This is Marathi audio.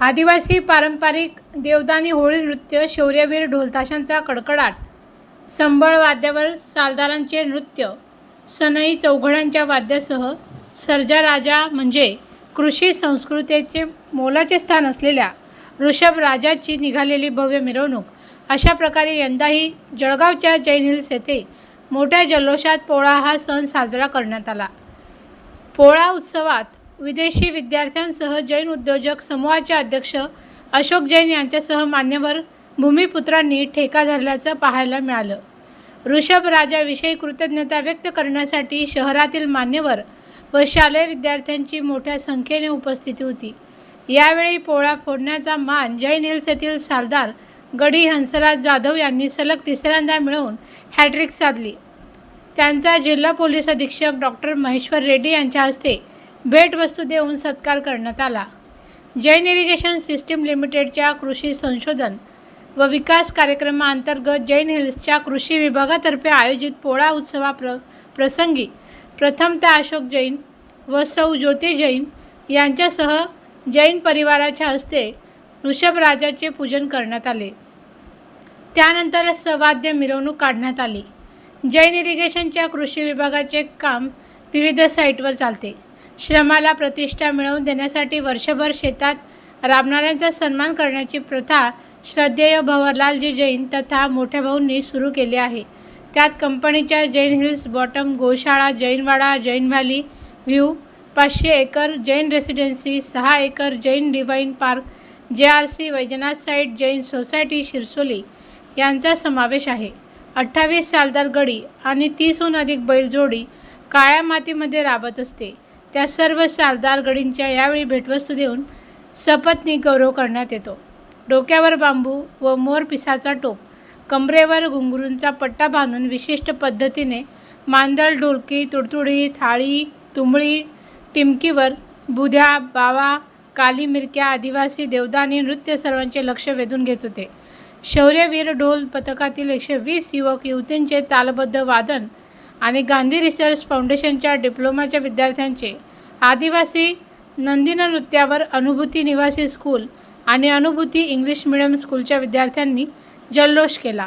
आदिवासी पारंपरिक देवदानी होळी नृत्य शौर्यवीर ढोलताशांचा कडकडाट संबळ वाद्यावर सालदारांचे नृत्य सनई चौघडांच्या वाद्यासह सर्जा राजा म्हणजे कृषी संस्कृतीचे मोलाचे स्थान असलेल्या ऋषभ राजाची निघालेली भव्य मिरवणूक. अशा प्रकारे यंदाही जळगावच्या जैन हिल्स येथे मोठ्या जल्लोषात पोळा हा सण साजरा करण्यात आला. पोळा उत्सवात विदेशी विद्यार्थ्यांसह जैन उद्योजक समूहाचे अध्यक्ष अशोक जैन यांच्यासह मान्यवर भूमिपुत्रांनी ठेका धरल्याचं पाहायला मिळालं. ऋषभ राजाविषयी कृतज्ञता व्यक्त करण्यासाठी शहरातील मान्यवर व शालेय विद्यार्थ्यांची मोठ्या संख्येने उपस्थिती होती. यावेळी पोळा फोडण्याचा मान जैन हिल्स येथील सालदार गडी हंसराज जाधव यांनी सलग तिसऱ्यांदा मिळवून हॅट्रिक साधली. त्यांचा जिल्हा पोलीस अधीक्षक डॉक्टर महेश्वर रेड्डी यांच्या हस्ते भेटवस्तू देऊन सत्कार करण्यात आला. जैन इरिगेशन सिस्टीम लिमिटेडच्या कृषी संशोधन व विकास कार्यक्रमाअंतर्गत जैन हिल्सच्या कृषी विभागातर्फे आयोजित पोळा उत्सवा प्र प्रसंगी प्रथमतः अशोक जैन व सौ ज्योती जैन यांच्यासह जैन परिवाराच्या हस्ते ऋषभराजाचे पूजन करण्यात आले. त्यानंतर सवाद्य मिरवणूक काढण्यात आली. जैन इरिगेशनच्या कृषी विभागाचे काम विविध साईटवर चालते. श्रमाला प्रतिष्ठा मिळवून देण्यासाठी वर्षभर शेतात राबणाऱ्यांचा सन्मान करण्याची प्रथा श्रद्धेय भवरलालजी जैन तथा मोठ्या भाऊंनी सुरू केली आहे. त्यात कंपनीच्या जैन हिल्स बॉटम गोशाळा जैनवाडा जैन व्हॅली व्ह्यू पाचशे एकर जैन रेसिडेन्सी सहा acre Jain divine park J R C Vaijnath site Jain society Shirsoli यांचा समावेश आहे. अठ्ठावीस सालदार गडी आणि तीसहून अधिक बैलजोडी काळ्या मातीमध्ये राबत असते. त्या सर्व सालदार गडींच्या यावेळी भेटवस्तू देऊन सपत्नी गौरव करण्यात येतो. डोक्यावर बांबू व मोर पिसाचा टोप कमरेवर घुंगरूंचा पट्टा बांधून विशिष्ट पद्धतीने मांदळ ढोलकी तुडतुडी थाळी तुंबळी टिमकीवर बुध्या बावा काली मिरक्या आदिवासी देवदानी नृत्य सर्वांचे लक्ष वेधून घेत होते. शौर्यवीर ढोल पथकातील एकशे वीस युवक युवतींचे तालबद्ध वादन आणि गांधी रिसर्च फाउंडेशनच्या डिप्लोमाच्या विद्यार्थ्यांचे आदिवासी नंदिना नृत्यावर अनुभूती निवासी स्कूल आणि अनुभूती इंग्लिश मिडियम स्कूलच्या विद्यार्थ्यांनी जल्लोष केला.